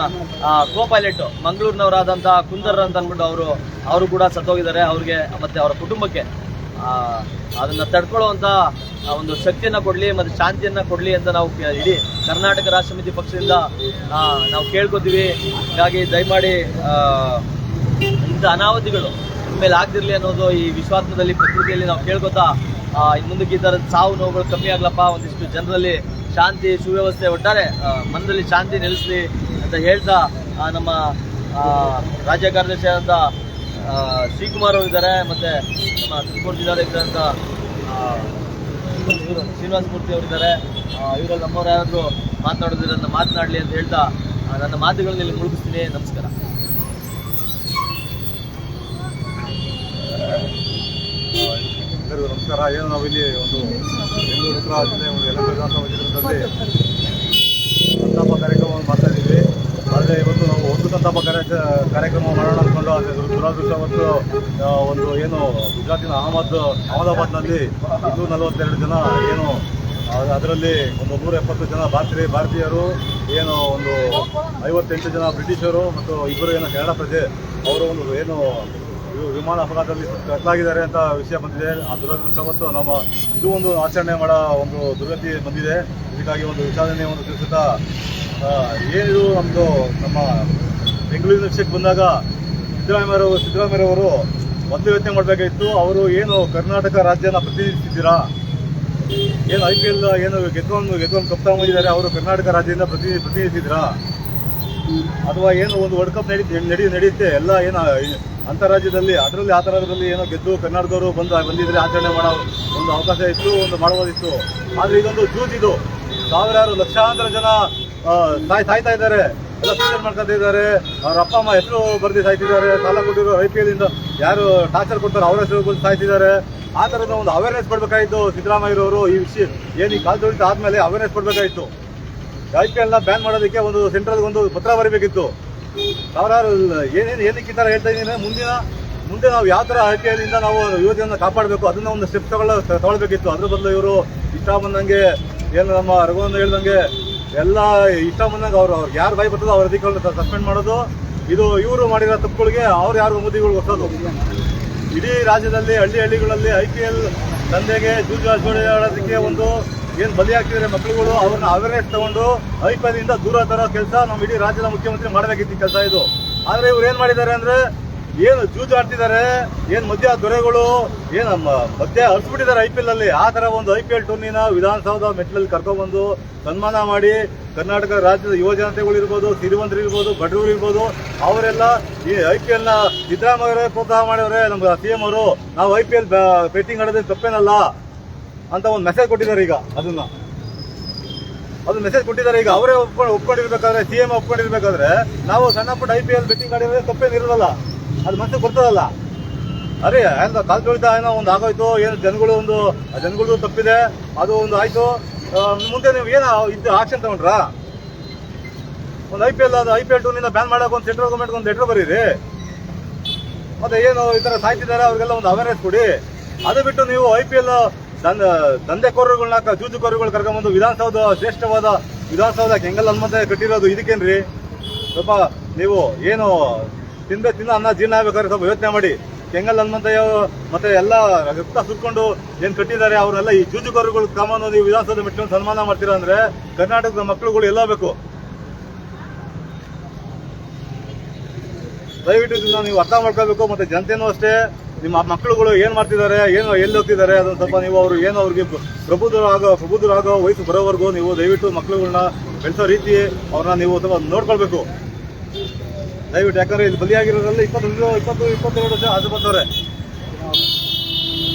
ಕೋ ಪೈಲಟ್ ಮಂಗಳೂರಿನವರಾದಂತಹ ಕುಂದರ್ ಅಂತ ಅಂದ್ಬಿಟ್ಟು ಅವರು ಅವರು ಕೂಡ ಸತ್ತೋಗಿದ್ದಾರೆ. ಅವ್ರಿಗೆ ಮತ್ತೆ ಅವರ ಕುಟುಂಬಕ್ಕೆ ಅದನ್ನ ತಡ್ಕೊಳ್ಳುವಂತ ಆ ಒಂದು ಶಕ್ತಿಯನ್ನ ಕೊಡ್ಲಿ ಮತ್ತೆ ಶಾಂತಿಯನ್ನ ಕೊಡ್ಲಿ ಅಂತ ನಾವು ಇಡೀ ಕರ್ನಾಟಕ ರಾಷ್ಟ್ರ ಸಮಿತಿ ಪಕ್ಷದಿಂದ ನಾವು ಕೇಳ್ಕೊತೀವಿ. ಹಾಗಾಗಿ ದಯಮಾಡಿ ಇಂಥ ಅನಾಹುತಿಗಳು ಇನ್ಮೇಲೆ ಆಗ್ದಿರ್ಲಿ ಅನ್ನೋದು ಈ ವಿಶ್ವಾಸದಲ್ಲಿ ಪ್ರಕೃತಿಯಲ್ಲಿ ನಾವು ಕೇಳ್ಕೊತಾ ಆ, ಇನ್ ಮುಂದಕ್ಕೆ ಈ ಥರದ ಸಾವು ನೋವುಗಳು ಕಮ್ಮಿ ಆಗ್ಲಪ್ಪ ಒಂದಿಷ್ಟು ಜನರಲ್ಲಿ ಶಾಂತಿ ಸುವ್ಯವಸ್ಥೆ ಒಟ್ಟಾರೆ ಮನದಲ್ಲಿ ಶಾಂತಿ ನೆಲೆಸಲಿ ಅಂತ ಹೇಳ್ತಾ ನಮ್ಮ ರಾಜ್ಯ ಕಾರ್ಯದರ್ಶಿ ಆದಂಥ ಆ, ಶ್ರೀಕುಮಾರ್ ಅವರು ಇದ್ದಾರೆ ಮತ್ತೆ ನಮ್ಮ ತುಮಕೂರು ಜಿಲ್ಲಾಧ್ಯಕ್ಷರಾದಂಥ ಶ್ರೀನಿವಾಸ ಮೂರ್ತಿ ಅವರಿದ್ದಾರೆ ಇವರಲ್ಲಿ ನಮ್ಮವ್ರು ಯಾರಾದರೂ ಮಾತನಾಡೋದ್ರಿಂದ ಮಾತನಾಡಲಿ ಅಂತ ಹೇಳ್ತಾ ನನ್ನ ಮಾತುಗಳನ್ನ ಇಲ್ಲಿ ಮುಳುಗಿಸ್ತೀನಿ. ನಮಸ್ಕಾರ. ಎಲ್ಲರಿಗೂ ನಮಸ್ಕಾರ. ಏನು ನಾವಿಲ್ಲಿ ಒಂದು ಬೆಂಗಳೂರು ಉತ್ತರ ಜಿಲ್ಲೆ ಒಂದು ಎಲ್ಲ ಸಂತಾಪ ಕಾರ್ಯಕ್ರಮವನ್ನು ಮಾಡ್ತಾ ಇದ್ದೀವಿ. ಇವತ್ತು ನಾವು ಒಂದು ಸಂತಾಪ ಕಾರ್ಯ ಕಾರ್ಯಕ್ರಮ ಮಾಡೋಣ ಅಂದ್ಕೊಂಡು ಆದರೆ ದುರ್- ಒಂದು ಏನು ಗುಜರಾತಿನ ಅಹಮದ್ ಅಹಮದಾಬಾದ್ನಲ್ಲಿ ಇನ್ನೂರ ನಲವತ್ತೆರಡು ಜನ ಏನು ಅದರಲ್ಲಿ ಒಂದು ನೂರ ಎಪ್ಪತ್ತು ಜನ ಭಾರತೀಯ, ಭಾರತೀಯರು, ಏನು ಒಂದು ಐವತ್ತೆಂಟು ಜನ ಬ್ರಿಟಿಷರು ಮತ್ತು ಇಬ್ಬರು ಏನು ಕನ್ನಡ ಪ್ರಜೆ, ಅವರು ಒಂದು ಏನು ವಿಮಾನ ಅಪಘಾತದಲ್ಲಿ ಕತ್ತಲಾಗಿದ್ದಾರೆ ಅಂತ ವಿಷಯ ಬಂದಿದೆ. ಆ ದುರದೃಷ್ಟವತ್ತು ನಮ್ಮ ಇದು ಒಂದು ಆಚರಣೆ ಮಾಡೋ ಒಂದು ದುರ್ಗತಿ ಬಂದಿದೆ. ಇದಕ್ಕಾಗಿ ಒಂದು ವಿಚಾರಣೆ ಒಂದು ತಿಳಿಸುತ್ತಾ ಏನಿದು ನಮ್ಮದು ನಮ್ಮ ಬೆಂಗಳೂರಿನ ವಿಷಯಕ್ಕೆ ಬಂದಾಗ ಸಿದ್ದರಾಮಯ್ಯವರು ಸಿದ್ದರಾಮಯ್ಯವರು ಮೊದಲು ಯೋಚನೆ ಮಾಡಬೇಕಾಗಿತ್ತು. ಅವರು ಏನು ಕರ್ನಾಟಕ ರಾಜ್ಯನ ಪ್ರತಿನಿಧಿಸಿದ್ದೀರಾ ಏನು ಐ ಪಿ ಎಲ್ ಏನು ಗೆದ್ಕೊಂಡು ಗೆದ್ಕೊಂಡು ಕಪ್ ತಗೊಂಡಿದ್ದಾರೆ. ಅವರು ಕರ್ನಾಟಕ ರಾಜ್ಯದಿಂದ ಪ್ರತಿ ಪ್ರತಿನಿಧಿಸಿದ್ರಾ ಅಥವಾ ಏನು ಒಂದು ವರ್ಲ್ಡ್ ಕಪ್ ನಡಿ ನಡಿ ನಡೆಯುತ್ತೆ? ಎಲ್ಲ ಏನು ಅಂತಾರಾಜ್ಯದಲ್ಲಿ, ಅದರಲ್ಲಿ ಆ ಥರದಲ್ಲಿ ಏನೋ ಗೆದ್ದು ಕರ್ನಾಟಕದವರು ಬಂದು ಬಂದಿದ್ರೆ ಆಚರಣೆ ಮಾಡೋ ಒಂದು ಅವಕಾಶ ಇತ್ತು, ಒಂದು ಮಾಡಬಹುದಿತ್ತು ಆದರೆ ಇದೊಂದು ಜೂಜ್ ಇದು ಸಾವಿರಾರು ಲಕ್ಷಾಂತರ ಜನ ಸಾಯ್ತಾ ಇದ್ದಾರೆ. ಎಲ್ಲ ಇದ್ದಾರೆ. ಅವ್ರ ಅಪ್ಪ, ಅಮ್ಮ ಹೆಸರು ಬರ್ದಿ ಸಾಯ್ತಿದ್ದಾರೆ. ಸಾಲ ಕೊಟ್ಟಿರೋ ಐ ಪಿ ಎಲ್ ಇಂದ ಯಾರು ಟಾರ್ಚರ್ ಕೊಡ್ತಾರೆ ಅವ್ರ ಹೆಸರು ಬಂದು ಸಾಯ್ತಿದ್ದಾರೆ. ಆ ಥರದ ಒಂದು ಅವೇರ್ನೆಸ್ ಕೊಡಬೇಕಾಗಿತ್ತು ಸಿದ್ದರಾಮಯ್ಯರವರು. ಈ ವಿಷಯ ಏನು ಈ ಕಾಲ್ ತೊಳಿತ ಆದ್ಮೇಲೆ ಅವೇರ್ನೆಸ್ ಕೊಡ್ಬೇಕಾಯ್ತು. ಐ ಪಿ ಎಲ್ನ ಬ್ಯಾನ್ ಮಾಡೋದಕ್ಕೆ ಒಂದು ಸೆಂಟ್ರಲ್ ಒಂದು ಪತ್ರ ಬರೀಬೇಕಿತ್ತು. ಸಾವಿರಾರು ಏನೇನು ಏನಕ್ಕೆ ಹೇಳ್ತಾ ಇದ್ದೀನಿ. ಮುಂದಿನ, ಮುಂದೆ ನಾವು ಯಾವ ಥರ ಐ ಪಿ ಎಲ್ ಇಂದ ನಾವು ಯೋಜನೆಯನ್ನು ಕಾಪಾಡಬೇಕು, ಅದನ್ನ ಒಂದು ಸ್ಟೆಪ್ ತಗೊಳ್ಳ, ತಗೊಳ್ಬೇಕಿತ್ತು. ಅದ್ರ ಬದಲು ಇವರು ಇಷ್ಟ ಬಂದಂಗೆ ಏನು ನಮ್ಮ ರಘುವಂತ ಹೇಳ್ದಂಗೆ ಎಲ್ಲ ಇಷ್ಟ ಬಂದಾಗ ಅವ್ರು ಅವ್ರು ಯಾರು ಭಯ ಬರ್ತದೋ ಅವ್ರ ಅಧಿಕಾರಿಗಳನ್ನ ಸಸ್ಪೆಂಡ್ ಮಾಡೋದು. ಇದು ಇವರು ಮಾಡಿರೋ ತಪ್ಪುಗಳಿಗೆ ಅವ್ರು ಯಾರು ಮುದಿಗಳು ಹೊಸದು ಇಡೀ ರಾಜ್ಯದಲ್ಲಿ ಹಳ್ಳಿ ಹಳ್ಳಿಗಳಲ್ಲಿ ಐ ಪಿ ಎಲ್ ದಂಧೆಗೆ ಜೂಜು ಆಡೋದಕ್ಕೆ ಒಂದು ಏನು ಬಲಿಯಾಗ್ತಿದ್ದಾರೆ ಮಕ್ಕಳುಗಳು ಅವ್ರನ್ನ ಅವೇರ್ನೆಸ್ ತಗೊಂಡು ಐ ಪಿ ಎಲ್ ಇಂದ ದೂರ ತರೋ ಕೆಲಸ ನಮ್ಮ ಇಡೀ ರಾಜ್ಯದ ಮುಖ್ಯಮಂತ್ರಿ ಮಾಡಬೇಕಿತ್ತು ಕೆಲಸ ಇದು. ಆದರೆ ಇವ್ರು ಏನು ಮಾಡಿದ್ದಾರೆ ಅಂದ್ರೆ ಏನು ಜೂಜು ಆಡ್ತಿದ್ದಾರೆ, ಏನು ಮಧ್ಯ ದೊರೆಗಳು, ಏನು ಮಧ್ಯ ಹರಿಸ್ಬಿಟ್ಟಿದ್ದಾರೆ ಐ ಪಿ ಎಲ್ ಅಲ್ಲಿ. ಆ ತರ ಒಂದು ಐ ಪಿ ಎಲ್ ಟೂರ್ನಿನ ವಿಧಾನಸೌಧ ಮೆಟ್ಲಲ್ಲಿ ಕರ್ಕೊಂಡ್ಬಂದು ಸನ್ಮಾನ ಮಾಡಿ ಕರ್ನಾಟಕ ರಾಜ್ಯದ ಯುವ ಜನತೆಗಳು ಇರ್ಬೋದು, ಸಿರಿವಂತರು ಇರ್ಬೋದು ಬಡವರು ಇರ್ಬೋದು, ಅವರೆಲ್ಲ ಈ ಐ ಪಿ ಎಲ್ನ ನ ಸಿದ್ದರಾಮಯ್ಯ ಪ್ರೋತ್ಸಾಹ ಮಾಡಿದ್ರೆ ನಮ್ಗೆ ಸಿ ಎಂ ಅವರು, ನಾವು ಐ ಪಿ ಎಲ್ ಬೆಟ್ಟಿಂಗ್ ಆಡೋದು ತಪ್ಪೇನಲ್ಲ ಅಂತ ಒಂದು ಮೆಸೇಜ್ ಕೊಟ್ಟಿದ್ದಾರೆ ಈಗ ಅದನ್ನ. ಅದು ಮೆಸೇಜ್ ಕೊಟ್ಟಿದ್ದಾರೆ ಈಗ, ಅವರೇ ಒಪ್ಕೊಂಡು ಒಪ್ಕೊಂಡಿರ್ಬೇಕಾದ್ರೆ, ಸಿ ಎಂ ಒಪ್ಕೊಂಡಿರ್ಬೇಕಾದ್ರೆ, ನಾವು ಸಣ್ಣ ಪುಟ್ಟ ಐ ಪಿ ಎಲ್ ಬೆಟ್ಟಿಂಗ್ ಆಡಿದ್ರೆ ತಪ್ಪೇನಿರಲ್ಲ ಅದು ಮನಸ್ಸಿಗೆ ಬರ್ತದಲ್ಲ ಅರೆ ಏನೋ ಕಾಲ್ ತೊಳಿತಾ, ಏನೋ ಒಂದು ಆಗೋಯ್ತು, ಏನು ಜನಗಳು ಒಂದು ಜನಗಳದ್ದು ಜನಗಳು ತಪ್ಪಿದೆ, ಅದು ಒಂದು ಆಯ್ತು. ಮುಂದೆ ನೀವು ಏನು ಇದು ಆಕ್ಷನ್ ತಗೊಂಡ್ರಾ? ಒಂದು ಐ ಪಿ ಎಲ್ ಅದು ಐ ಪಿ ಎಲ್ ಟೂರ್ನಿಂದ ಬ್ಯಾನ್ ಮಾಡೋಕೆ ಒಂದು ಸೆಂಟ್ರಲ್ ಗೌರ್ಮೆಂಟ್ ಒಂದು ಲೆಟರ್ ಬರೀರಿ. ಮತ್ತೆ ಏನು ಈ ಥರ ಸಾಯ್ತಿದ್ದಾರೆ, ಅವ್ರಿಗೆಲ್ಲ ಒಂದು ಅವೇರ್ನೆಸ್ ಕೊಡಿ. ಅದು ಬಿಟ್ಟು ನೀವು ಐ ಪಿ ಎಲ್ ದಂಧೆಕೋರಗಳನ್ನ ಜೂಜುಕೋರಗಳು ಕರ್ಕೊಂಬಂದು ವಿಧಾನಸೌಧ, ಶ್ರೇಷ್ಠವಾದ ವಿಧಾನಸೌಧ ಕೆಂಗಲ್ ಹನುಮಂತ ಕಟ್ಟಿರೋದು ಇದಕ್ಕೇನ್ರಿ? ಸ್ವಲ್ಪ ನೀವು ಏನು ತಿಂದ ತಿನ್ನ ಅನ್ನ ಜೀರ್ಣ ಆಗ್ಬೇಕಾದ್ರೆ ಸ್ವಲ್ಪ ಯೋಚನೆ ಮಾಡಿ. ಕೆಂಗಲ್ ಹನುಮಂತಯ್ಯ ಮತ್ತೆ ಎಲ್ಲ ರಕ್ತ ಸುಟ್ಕೊಂಡು ಏನ್ ಕಟ್ಟಿದ್ದಾರೆ, ಅವರೆಲ್ಲ ಈ ಜೂಜುಕೋರಗಳು ಕಾಮನ್ ನೀವು ವಿಧಾನಸೌಧ ಮೆಟ್ಟಿನ ಸನ್ಮಾನ ಮಾಡ್ತೀರಾ ಅಂದ್ರೆ ಕರ್ನಾಟಕದ ಮಕ್ಕಳುಗಳು ಎಲ್ಲ ಬೇಕು. ದಯವಿಟ್ಟು ನೀವು ಅರ್ಥ ಮಾಡ್ಕೋಬೇಕು, ಮತ್ತೆ ಜನತೆನೂ ಅಷ್ಟೇ. ನಿಮ್ಮ ಮಕ್ಕಳುಗಳು ಏನ್ ಮಾಡ್ತಿದ್ದಾರೆ, ಏನು ಎಲ್ಲಿ ಹೋಗ್ತಿದ್ದಾರೆ, ಅದನ್ನ ಸ್ವಲ್ಪ ನೀವು ಅವರು ಏನು ಅವ್ರಿಗೆ ಪ್ರಬುದ್ಧರಾಗೋ ಪ್ರಬುದ್ಧರಾಗೋ ವಯಸ್ಸು ಬರೋವರೆಗೂ ನೀವು ದಯವಿಟ್ಟು ಮಕ್ಕಳುಗಳನ್ನ ಬೆಳೆಸೋ ರೀತಿ ಅವ್ರನ್ನ ನೀವು ಸ್ವಲ್ಪ ನೋಡ್ಕೊಳ್ಬೇಕು. ದಯವಿಟ್ಟು ಯಾಕಂದ್ರೆ ಇಲ್ಲಿ ಬಲಿಯಾಗಿರೋದ್ರಲ್ಲಿ ಇಪ್ಪತ್ತೊಂದು ಇಪ್ಪತ್ತು, ಇಪ್ಪತ್ತೆರಡು ವರ್ಷ ಅದು ಬಂದವ್ರೆ.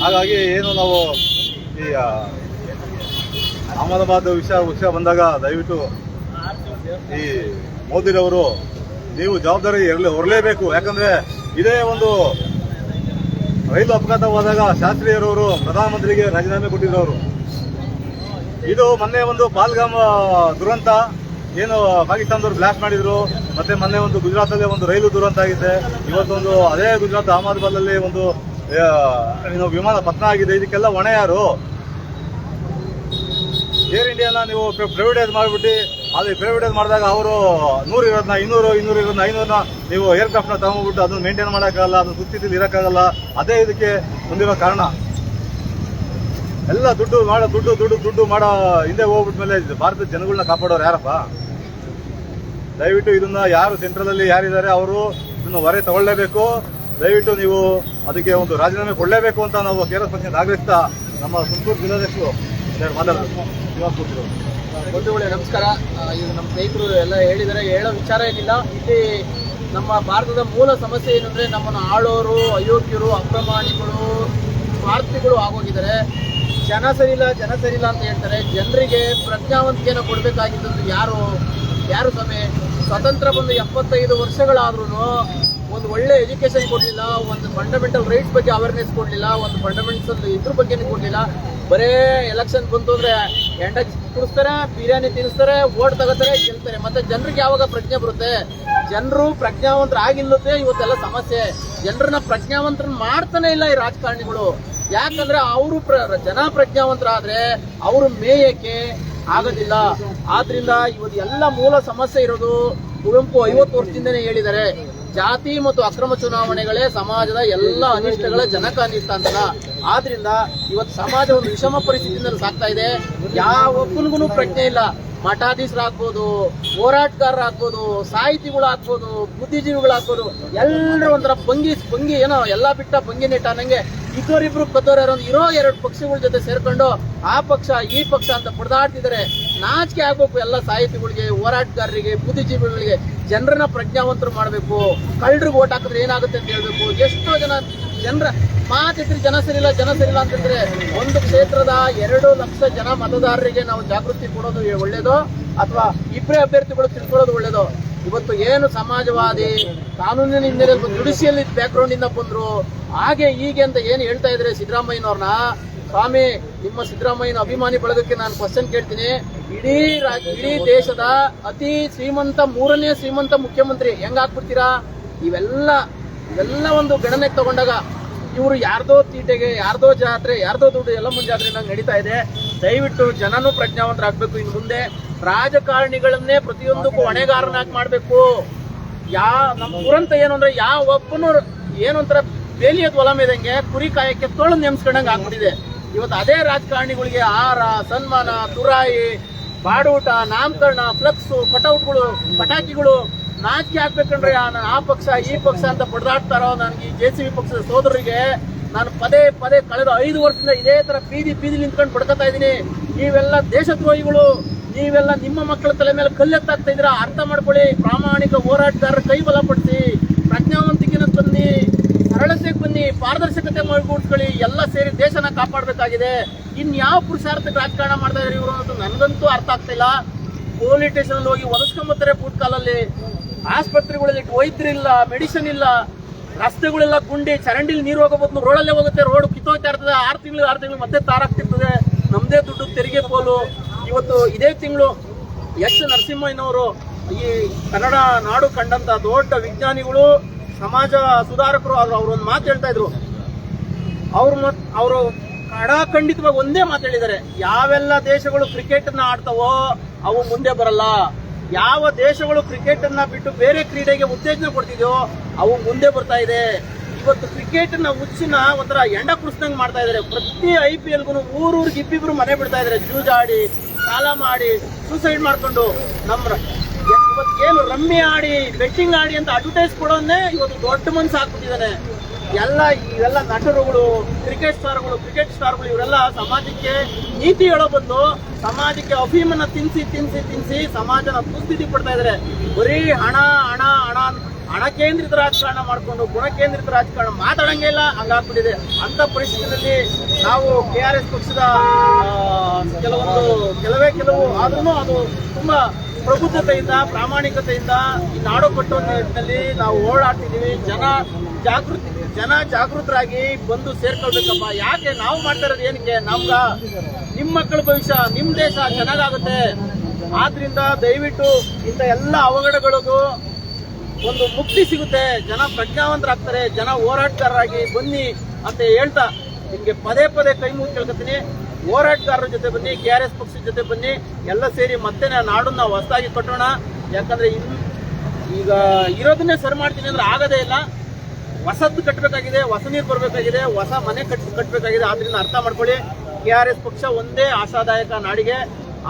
ಹಾಗಾಗಿ ಏನು ನಾವು ಈ ಅಹಮದಾಬಾದ್ ವಿಷಯ ವಿಷಯ ಬಂದಾಗ ದಯವಿಟ್ಟು ಈ ಮೋದಿರವರು ನೀವು ಜವಾಬ್ದಾರಿ ಇರಲಿ, ಹೊರಲೇಬೇಕು. ಯಾಕಂದ್ರೆ ಇದೇ ಒಂದು ರೈಲು ಅಪಘಾತವಾದಾಗ ಶಾಸ್ತ್ರಿಯರವರು, ಪ್ರಧಾನಮಂತ್ರಿಗೆ ರಾಜೀನಾಮೆ ಕೊಟ್ಟಿದ್ದವರು. ಇದು ಮೊನ್ನೆ ಒಂದು ಪಾಲ್ಗಾಮ ದುರಂತ. ಏನು ಪಾಕಿಸ್ತಾನದವ್ರು ಬ್ಲಾಸ್ಟ್ ಮಾಡಿದ್ರು, ಮತ್ತೆ ಮೊನ್ನೆ ಒಂದು ಗುಜರಾತಲ್ಲೇ ಒಂದು ರೈಲು ದುರಂತ ಆಗಿದೆ. ಇವತ್ತೊಂದು ಅದೇ ಗುಜರಾತ್ ಅಹಮದಾಬಾದ್ ಅಲ್ಲಿ ಒಂದು ಏನು ವಿಮಾನ ಪತನ ಆಗಿದೆ. ಇದಕ್ಕೆಲ್ಲ ಹೊಣೆ ಯಾರು? ಏರ್ ಇಂಡಿಯಾನ ನೀವು ಪ್ರೈವೇಟೈಸ್ ಮಾಡಿಬಿಟ್ಟು, ಅಲ್ಲಿ ಪ್ರೈವೇಟೈಸ್ ಮಾಡಿದಾಗ ಅವರು ನೂರು ಇರೋದನ್ನ ಇನ್ನೂರು ಇನ್ನೂರು ಇರೋದನ್ನ ಐನೂರನ್ನ ನೀವು ಏರ್ಕ್ರಾಫ್ಟ್ನ ತಗೊಂಡ್ಬಿಟ್ಟು ಅದನ್ನು ಮೇಂಟೈನ್ ಮಾಡೋಕ್ಕಾಗಲ್ಲ, ಅದನ್ನ ಸುಸ್ಥಿತಿಲಿ ಇರೋಕ್ಕಾಗಲ್ಲ. ಅದೇ ಇದಕ್ಕೆ ಹೊಂದಿರೋ ಕಾರಣ. ಎಲ್ಲ ದುಡ್ಡು ಮಾಡೋ, ದುಡ್ಡು ದುಡ್ಡು ದುಡ್ಡು ಮಾಡೋ ಹಿಂದೆ ಹೋಗ್ಬಿಟ್ಮೇಲೆ ಮೇಲೆ ಭಾರತದ ಜನಗಳನ್ನ ಕಾಪಾಡೋರು ಯಾರಪ್ಪ? ದಯವಿಟ್ಟು ಇದನ್ನ ಯಾರು ಸೆಂಟ್ರಲ್ ಅಲ್ಲಿ ಯಾರಿದ್ದಾರೆ ಅವರು ಇದನ್ನು ಹೊರೆ ತಗೊಳ್ಳೇಬೇಕು. ದಯವಿಟ್ಟು ನೀವು ಅದಕ್ಕೆ ಒಂದು ರಾಜೀನಾಮೆ ಕೊಡಲೇಬೇಕು ಅಂತ ನಾವು ಕೇರಳ ಪಕ್ಷದಿಂದ ಆಗ್ರಹಿಸ್ತಾ ನಮ್ಮ ತುಮಕೂರು ಜಿಲ್ಲಾಧ್ಯಕ್ಷರು ಕೂತಿರೋರು. ಬಂಧುಗಳೇ, ನಮಸ್ಕಾರ. ಇದು ನಮ್ಮ ಸ್ನೇಹಿತರು ಎಲ್ಲ ಹೇಳಿದ್ದಾರೆ, ಹೇಳೋ ವಿಚಾರ ಏನಿಲ್ಲ. ಇಲ್ಲಿ ನಮ್ಮ ಭಾರತದ ಮೂಲ ಸಮಸ್ಯೆ ಏನಂದ್ರೆ ನಮ್ಮನ್ನು ಆಳೋರು, ಅಯೋಗ್ಯರು, ಅಪ್ರಮಾಣಿಗಳು, ಸ್ವಾರ್ಥಿಗಳು ಆಗೋಗಿದ್ದಾರೆ. ಜನ ಇಲ್ಲ ಜನ ಇಲ್ಲ ಅಂತ ಹೇಳ್ತಾರೆ. ಜನರಿಗೆ ಪ್ರಜ್ಞಾವಂತಿಕೆಯನ್ನು ಕೊಡಬೇಕಾಗಿದ್ದು ಯಾರು? ಯಾರು ಸ್ವಾಮಿ? ಸ್ವತಂತ್ರ ಬಂದು ಎಪ್ಪತ್ತೈದು ವರ್ಷಗಳಾದ್ರೂ ಒಂದು ಒಳ್ಳೆ ಎಜುಕೇಶನ್ ಕೊಡಲಿಲ್ಲ, ಒಂದು ಫಂಡಮೆಂಟಲ್ ರೈಟ್ಸ್ ಬಗ್ಗೆ ಅವೇರ್ನೆಸ್ ಕೊಡಲಿಲ್ಲ, ಒಂದು ಫಂಡಮೆಂಟಲ್ ಇದ್ರ ಬಗ್ಗೆ ಕೊಡಲಿಲ್ಲ. ಬರೇ ಎಲೆಕ್ಷನ್ ಬಂತು ಅಂದ್ರೆ ಎಂಡ ಕುಡಿಸ್ತಾರೆ, ಬಿರಿಯಾನಿ ತಿನ್ನಿಸ್ತಾರೆ ಓಟ್ ತಗೋತಾರೆ, ಗೆಲ್ತಾರೆ. ಮತ್ತೆ ಜನರಿಗೆ ಯಾವಾಗ ಪ್ರಜ್ಞೆ ಬರುತ್ತೆ? ಜನರು ಪ್ರಜ್ಞಾವಂತರ ಆಗಿಲ್ಲದೆ ಇವತ್ತೆಲ್ಲ ಸಮಸ್ಯೆ. ಜನರನ್ನ ಪ್ರಜ್ಞಾವಂತರ ಮಾಡ್ತಾನೆ ಇಲ್ಲ ಈ ರಾಜಕಾರಣಿಗಳು. ಯಾಕಂದ್ರೆ ಅವರು ಜನ ಪ್ರಜ್ಞಾವಂತರಾದ್ರೆ ಅವರು ಮೇಯಕ್ಕೆ ಆಗೋದಿಲ್ಲ. ಆದ್ರಿಂದ ಇವತ್ತು ಎಲ್ಲ ಮೂಲ ಸಮಸ್ಯೆ ಇರೋದು ಕುವೆಂಪು ಐವತ್ತು ವರ್ಷದಿಂದನೇ ಹೇಳಿದ್ದಾರೆ. ಜಾತಿ ಮತ್ತು ಅಕ್ರಮ ಚುನಾವಣೆಗಳೇ ಸಮಾಜದ ಎಲ್ಲ ಅನಿಷ್ಟಗಳ ಜನಕ ಅನಿಷ್ಟ ಅಂತಲ್ಲ ಆದ್ರಿಂದ ಇವತ್ತು ಸಮಾಜ ಒಂದು ವಿಷಮ ಪರಿಸ್ಥಿತಿಯಿಂದ ಸಾಕ್ತಾ ಇದೆ. ಯಾವೊಬ್ಬನಿಗೂ ಪ್ರಜ್ಞೆ ಇಲ್ಲ. ಮಠಾಧೀಶರಾಗ್ಬೋದು, ಹೋರಾಟಗಾರರಾಗ್ಬೋದು, ಸಾಹಿತಿಗಳಾಗ್ಬೋದು, ಬುದ್ಧಿಜೀವಿಗಳಾಗ್ಬೋದು ಎಲ್ಲರೂ ಒಂಥರ ಭಂಗಿ ಭಂಗಿ ಏನೋ ಎಲ್ಲ ಬಿಟ್ಟ ಭಂಗಿ ನೆಟ್ಟ ಅನ್ನಂಗೆ ಇಬ್ಬರಿಬ್ರು ಕದ್ದೋರ್ಯಾರು ಇರೋ ಎರಡು ಪಕ್ಷಗಳ ಜೊತೆ ಸೇರ್ಕೊಂಡು ಆ ಪಕ್ಷ, ಈ ಪಕ್ಷ ಅಂತ ಪಡೆದಾಡ್ತಿದ್ದಾರೆ ನಾಚಿಕೆ ಆಗ್ಬೇಕು ಎಲ್ಲ ಸಾಹಿತಿಗಳಿಗೆ, ಹೋರಾಟಗಾರರಿಗೆ, ಬುದ್ಧಿಜೀವಿಗಳಿಗೆ. ಜನರನ್ನ ಪ್ರಜ್ಞಾವಂತರು ಮಾಡಬೇಕು. ಕಳ್ಳರಿಗೆ ಓಟ್ ಹಾಕಿದ್ರೆ ಏನಾಗುತ್ತೆ ಅಂತ ಹೇಳ್ಬೇಕು. ಎಷ್ಟೋ ಜನ ಜನರ ಮಾತಿದ್ರೆ ಜನ ಸರಿಲ್ಲ ಜನ ಸರಿಲ್ಲ ಅಂತಂದ್ರೆ ಒಂದು ಕ್ಷೇತ್ರದ ಎರಡು ಲಕ್ಷ ಜನ ಮತದಾರರಿಗೆ ನಾವು ಜಾಗೃತಿ ಕೊಡೋದು ಒಳ್ಳೇದೋ ಅಥವಾ ಇಬ್ಬರೇ ಅಭ್ಯರ್ಥಿಗಳು ತಿಳ್ಕೊಳ್ಳೋದು ಒಳ್ಳೇದೋ? ಇವತ್ತು ಏನು ಸಮಾಜವಾದಿ ಕಾನೂನಿನ ಹಿನ್ನೆಲೆಯಲ್ಲಿ ಜುಡಿಷಿಯಲ್ ಬ್ಯಾಕ್ಗ್ರೌಂಡ್ ಇಂದ ಬಂದ್ರು, ಹಾಗೆ ಹೀಗೆ ಅಂತ ಏನು ಹೇಳ್ತಾ ಇದ್ರೆ ಸಿದ್ದರಾಮಯ್ಯನವ್ರನ್ನ? ಸ್ವಾಮಿ, ನಿಮ್ಮ ಸಿದ್ದರಾಮಯ್ಯನ ಅಭಿಮಾನಿ ಬಳಗಕ್ಕೆ ನಾನು ಕ್ವಶನ್ ಕೇಳ್ತೀನಿ. ಇಡೀ ಇಡೀ ದೇಶದ ಅತಿ ಶ್ರೀಮಂತ, ಮೂರನೇ ಶ್ರೀಮಂತ ಮುಖ್ಯಮಂತ್ರಿ ಹೆಂಗ್ ಹಾಕ್ಬಿಡ್ತೀರಾ ಇವೆಲ್ಲ ಇವೆಲ್ಲ ಒಂದು ಗಣನೆಗೆ ತಗೊಂಡಾಗ ಇವರು ಯಾರ್ದೋ ತೀಟೆಗೆ ಯಾರ್ದೋ ಜಾತ್ರೆ ಯಾರ್ದೋ ದುಡ್ಡು ಎಲ್ಲ ಮುಂಜಾತ್ರೆ ನಂಗೆ ನಡೀತಾ ಇದೆ. ದಯವಿಟ್ಟು ಜನನೂ ಪ್ರಜ್ಞಾವಂತರಾಗಬೇಕು. ಇನ್ನು ಮುಂದೆ ರಾಜಕಾರಣಿಗಳನ್ನೇ ಪ್ರತಿಯೊಂದಕ್ಕೂ ಹೊಣೆಗಾರನಾಗಿ ಮಾಡಬೇಕು. ಯಾ ನಮ್ಮ ಊರಂತ ಏನು ಅಂದ್ರೆ ಯಾವ ಒಬ್ಬನು ಏನು ಬೇಲಿಯ ಬೇಲಿಯದ್ ಹೊಲ ಮೇದಂಗೆ ಕುರಿ ಕಾಯಕ್ಕೆ ತೋಳು ನೆಮ್ಸ್ಕೊಂಡಂಗೆ ಆಗ್ಬಿಟ್ಟಿದೆ. ಇವತ್ತು ಅದೇ ರಾಜಕಾರಣಿಗಳಿಗೆ ಆಹಾರ ಸನ್ಮಾನ ತುರಾಯಿ ಬಾಡೂಟ ನಾಮಕರಣ ಫ್ಲಕ್ಸು ಕಟೌಟ್ಗಳು ಪಟಾಕಿಗಳು ನಾಚಿಕೆ ಹಾಕ್ಬೇಕಂದ್ರೆ ಆ ಪಕ್ಷ, ಈ ಪಕ್ಷ ಅಂತ ಬಡದಾಡ್ತಾರೋ ನನಗೆ ಈ ಜೆ ಸಿ ಬಿ ಪಕ್ಷದ ಸೋದರರಿಗೆ ನಾನು ಪದೇ ಪದೇ ಕಳೆದ ಐದು ವರ್ಷದಿಂದ ಇದೇ ತರ ಬೀದಿ ಬೀದಿ ನಿಂತ್ಕೊಂಡು ಬಡ್ಕೊತಾ ಇದ್ದೀನಿ. ನೀವೆಲ್ಲ ದೇಶದ್ರೋಹಿಗಳು, ನೀವೆಲ್ಲ ನಿಮ್ಮ ಮಕ್ಕಳ ತಲೆ ಮೇಲೆ ಕಲ್ಲೆತ್ತಾಗ್ತಾ ಇದ್ದೀರಾ? ಅರ್ಥ ಮಾಡ್ಕೊಳ್ಳಿ. ಪ್ರಾಮಾಣಿಕ ಹೋರಾಟಗಾರರ ಕೈ ಬಲಪಡಿಸಿ ಪ್ರಜ್ಞಾವಂತಿಕೆನ ಬನ್ನಿ. ಸರಳತೆಗೆ ಬನ್ನಿ. ಪಾರದರ್ಶಕತೆ ಮಾಡಿಕೊಡ್ಕೊಳ್ಳಿ ಎಲ್ಲ ಸೇರಿ ದೇಶನ ಕಾಪಾಡಬೇಕಾಗಿದೆ. ಇನ್ಯಾವ ಪುರುಷಾರ್ಥಕ್ಕೆ ರಾಜಕಾರಣ ಮಾಡ್ತಾ ಇದ್ದಾರೆ ಇವರು ಅನ್ನೋದು ನನಗಂತೂ ಅರ್ಥ ಆಗ್ತಿಲ್ಲ ಪೊಲೀಸ್ ಸ್ಟೇಷನ್ ಹೋಗಿ ಒದಸ್ಕೊಂಬತ್ತಾರೆ ಬೂತ್ ಕಾಲಲ್ಲಿ ಆಸ್ಪತ್ರೆಗಳಲ್ಲಿ ವೈದ್ಯರಿಲ್ಲ ಮೆಡಿಸಿನ್ ಇಲ್ಲ, ರಸ್ತೆಗಳೆಲ್ಲ ಗುಂಡಿ, ಚರಂಡಿಲಿ ನೀರು ಹೋಗಬಹುದು ರೋಡಲ್ಲೇ ಹೋಗುತ್ತೆ ರೋಡ್ ಕಿತ್ತೋಗ್ತಾ ಇರ್ತದೆ, ಆರು ತಿಂಗಳು ಆರು ತಿಂಗಳು ಮತ್ತೆ ತಾರಾಗ್ತಿರ್ತದೆ ನಮ್ದೇ ದುಡ್ಡು ತೆರಿಗೆ ಪೋಲು. ಇವತ್ತು ಇದೇ ತಿಂಗಳು ಎಸ್ ನರಸಿಂಹಯ್ಯನವರು ಈ ಕನ್ನಡ ನಾಡು ಕಂಡಂತ ದೊಡ್ಡ ವಿಜ್ಞಾನಿಗಳು, ಸಮಾಜ ಸುಧಾರಕರು ಆದ್ರು ಅವ್ರು ಒಂದು ಮಾತು ಹೇಳ್ತಾ ಇದ್ರು. ಅವ್ರು ಅವರು ಕಡಾಖಂಡಿತವಾಗಿ ಒಂದೇ ಮಾತು ಹೇಳಿದ್ದಾರೆ. ಯಾವೆಲ್ಲ ದೇಶಗಳು ಕ್ರಿಕೆಟ್ನ ಆಡ್ತಾವೋ ಅವು ಮುಂದೆ ಬರಲ್ಲ. ಯಾವ ದೇಶಗಳು ಕ್ರಿಕೆಟ್ ಅನ್ನ ಬಿಟ್ಟು ಬೇರೆ ಕ್ರೀಡೆಗೆ ಉತ್ತೇಜನ ಕೊಡ್ತಿದ್ಯೋ, ಅವು ಮುಂದೆ ಬರ್ತಾ ಇದೆ. ಇವತ್ತು ಕ್ರಿಕೆಟ್ನ ಹುಚ್ಚಿನ ಒಂಥರ ಎಂಡ ಕುಡಿಸ್ದಂಗೆ ಮಾಡ್ತಾ ಇದಾರೆ. ಪ್ರತಿ ಐ ಪಿ ಎಲ್ಗೂ ಊರೂರಿಗೆ ಇಬ್ಬಿಬ್ರು ಮನೆ ಬಿಡ್ತಾ ಇದಾರೆ. ಜೂಜಾಡಿ, ಸಾಲ ಮಾಡಿ ಸೂಸೈಡ್ ಮಾಡ್ಕೊಂಡು ನಮ್ಮ ಇವತ್ತು ಏನು ರಮ್ಮಿ ಆಡಿ ಬೆಟ್ಟಿಂಗ್ ಆಡಿ ಅಂತ ಅಡ್ವರ್ಟೈಸ್ ಕೊಡೋನ್ನೇ ಇವತ್ತು ದೊಡ್ಡ ಮನ್ಸು ಹಾಕ್ಬಿಟ್ಟಿದ್ದಾನೆ ಎಲ್ಲ ಇವೆಲ್ಲ ನಟರುಗಳು ಕ್ರಿಕೆಟ್ ಸ್ಟಾರ್ಗಳು ಕ್ರಿಕೆಟ್ ಸ್ಟಾರ್ಗಳು ಇವರೆಲ್ಲ ಸಮಾಜಕ್ಕೆ ನೀತಿ ಹೇಳೋ ಬಂದು ಸಮಾಜಕ್ಕೆ ಅಫೀಮನ್ನ ತಿನ್ಸಿ ತಿನ್ಸಿ ತಿನ್ಸಿ ಸಮಾಜನ ದುಸ್ಥಿತಿ ಪಡ್ತಾ ಇದಾರೆ. ಬರೀ ಹಣ ಹಣ ಹಣ ಹಣ ಕೇಂದ್ರಿತ ರಾಜಕಾರಣ ಮಾಡಿಕೊಂಡು ಗುಣ ಕೇಂದ್ರಿತ ರಾಜಕಾರಣ ಮಾತಾಡಂಗೇ ಇಲ್ಲ, ಹಂಗಾಗ್ಬಿಟ್ಟಿದೆ. ಅಂತ ಪರಿಸ್ಥಿತಿಯಲ್ಲಿ ನಾವು ಕೆ ಆರ್ ಎಸ್ ಪಕ್ಷದ ಕೆಲವೊಂದು, ಕೆಲವೇ ಕೆಲವು ಆದ್ರೂ ಅದು ತುಂಬಾ ಪ್ರಬುದ್ಧತೆಯಿಂದ, ಪ್ರಾಮಾಣಿಕತೆಯಿಂದ ಈ ನಾಡು ಕಟ್ಟುವ ನಿಟ್ಟಿನಲ್ಲಿ ನಾವು ಓಡಾಡ್ತಿದ್ದೀವಿ ಜನ ಜಾಗೃತಿ ಜನ ಜಾಗೃತರಾಗಿ ಬಂದು ಸೇರ್ಕೊಳ್ಬೇಕಪ್ಪ. ಯಾಕೆ ನಾವು ಮಾಡ್ತಾ ಇರೋದು ಏನಕ್ಕೆ? ನಮ್ಗ ನಿಮ್ಮ ಮಕ್ಕಳ ಭವಿಷ್ಯ, ನಿಮ್ ದೇಶ ಚೆನ್ನಾಗಾಗುತ್ತೆ. ಆದ್ರಿಂದ ದಯವಿಟ್ಟು ಇಂಥ ಎಲ್ಲ ಅವಘಡಗಳಿಗೂ ಒಂದು ಮುಕ್ತಿ ಸಿಗುತ್ತೆ. ಜನ ಪ್ರಜ್ಞಾವಂತರಾಗ್ತಾರೆ, ಜನ ಹೋರಾಟಗಾರರಾಗಿ ಬನ್ನಿ ಅಂತ ಹೇಳ್ತಾ ನಿಮ್ಗೆ ಪದೇ ಪದೇ ಕೈ ಮುಗಿ ಕೇಳ್ಕೊತೀನಿ. ಹೋರಾಟಗಾರರ ಜೊತೆ ಬನ್ನಿ, ಕೆ ಆರ್ ಎಸ್ ಪಕ್ಷದ ಜೊತೆ ಬನ್ನಿ. ಎಲ್ಲ ಸೇರಿ ಮತ್ತೆ ನಾಡನ್ನ ಹೊಸದಾಗಿ ಕಟ್ಟೋಣ. ಯಾಕಂದ್ರೆ ಈಗ ಇರೋದನ್ನೇ ಸರಿ ಮಾಡ್ತೀನಿ ಅಂದ್ರೆ ಆಗದೇ ಇಲ್ಲ. ಹೊಸದ್ದು ಕಟ್ಟಬೇಕಾಗಿದೆ ಹೊಸ ನೀರು ಬರಬೇಕಾಗಿದೆ, ಹೊಸ ಮನೆ ಕಟ್ ಕಟ್ಟಬೇಕಾಗಿದೆ ಆದ್ರಿಂದ ಅರ್ಥ ಮಾಡ್ಕೊಳ್ಳಿ. ಕೆ ಆರ್ ಎಸ್ ಪಕ್ಷ ಒಂದೇ ಆಶಾದಾಯಕ ನಾಡಿಗೆ.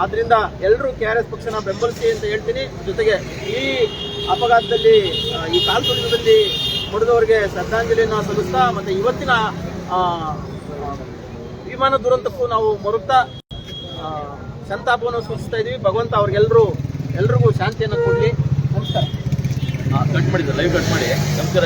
ಆದ್ರಿಂದ ಎಲ್ಲರೂ ಕೆ ಆರ್ ಎಸ್ ಪಕ್ಷನ ಬೆಂಬಲಿಸಿ ಅಂತ ಹೇಳ್ತೀನಿ. ಜೊತೆಗೆ ಈ ಅಪಘಾತದಲ್ಲಿ ಈ ಈ ಕಾಲ್ತುಳಿತದಲ್ಲಿ ಹೊಡೆದವರಿಗೆ ಶ್ರದ್ಧಾಂಜಲಿಯನ್ನು ಸಲ್ಲಿಸ್ತಾ ಮತ್ತೆ ಇವತ್ತಿನ ವಿಮಾನ ದುರಂತಕ್ಕೂ ನಾವು ಮರುತ್ತಾ ಸಂತಾಪವನ್ನು ಸೂಚಿಸ್ತಾ ಇದೀವಿ. ಭಗವಂತ ಅವ್ರಿಗೆಲ್ಲರೂ ಎಲ್ರಿಗೂ ಶಾಂತಿಯನ್ನು ಕೊಡಲಿ. ನಮಸ್ಕಾರ. ಕಟ್ ಮಾಡಿದ್ರು ಲೈವ್ ಕಟ್ ಮಾಡಿ. ನಮಸ್ಕಾರ.